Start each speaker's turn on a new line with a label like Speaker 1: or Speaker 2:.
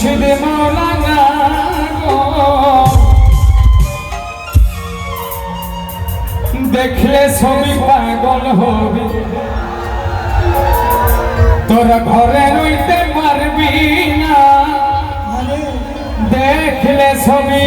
Speaker 1: মুর্শিদ মৌলানা দেখলে ছবি পাগল হবে। তোরা ঘরে রইতে পারবি না। দেখলে ছবি